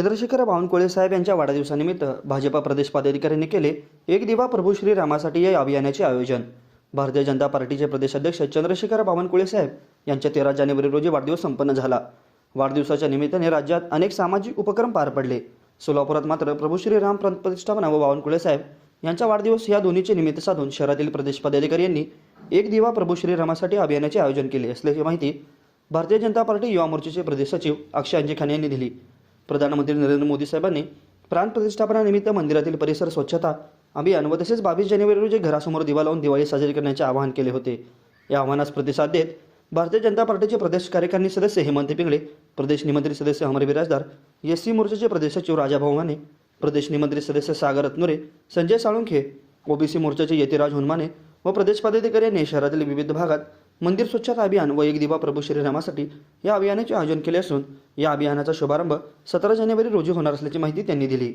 चंद्रशेखर बावनकुळे साहेब यांच्या वाढदिवसानिमित्त भाजपा प्रदेश पदाधिकाऱ्यांनी केले एक दिवा प्रभू श्री रामासाठी या अभियानाचे आयोजन. भारतीय जनता पार्टीचे प्रदेशाध्यक्ष चंद्रशेखर बावनकुळे साहेब यांच्या तेरा जानेवारी रोजी वाढदिवस संपन्न झाला. वाढदिवसाच्या निमित्ताने राज्यात अनेक सामाजिक उपक्रम पार पडले. सोलापुरात मात्र प्रभू श्री राम प्र- प्रतिष्ठापना व बावनकुळे साहेब यांचा वाढदिवस या दोन्हीचे निमित्त साधून शहरातील प्रदेश पदाधिकारी यांनी एक दिवा प्रभू श्री रामासाठी अभियानाचे आयोजन केले असल्याची माहिती भारतीय जनता पार्टी युवा मोर्चाचे प्रदेश सचिव अक्षय अंजी यांनी दिली. प्रधानमंत्री नरेंद्र मोदी साहेबांनी प्राण प्रतिष्ठापनानिमित्त मंदिरातील परिसर स्वच्छता अभियान व तसेच बावीस जानेवारी रोजी घरासमोर दिवा लावून दिवाळी साजरी करण्याचे आवाहन केले होते. या आव्हानास प्रतिसाद देत भारतीय जनता पार्टीचे प्रदेश कार्यकारिणी सदस्य हेमंत पिंगळे प्रदेश निमंत्री सदस्य अमर बिराजदार एस सी मोर्चाचे प्रदेश सचिव राजा भाऊ माने प्रदेश निमंत्री सदस्य सागर रत्नुरे संजय साळुंखे ओबीसी मोर्चाचे यतिराज हुनमाने व प्रदेश पदाधिकारी यांनी शहरातील विविध भागात मंदिर स्वच्छता अभियान व एक दिवा प्रभू श्रीरामासाठी या अभियानाचे आयोजन केले असून या अभियानाचा शुभारंभ सतरा जानेवारी रोजी होणार असल्याची माहिती त्यांनी दिली.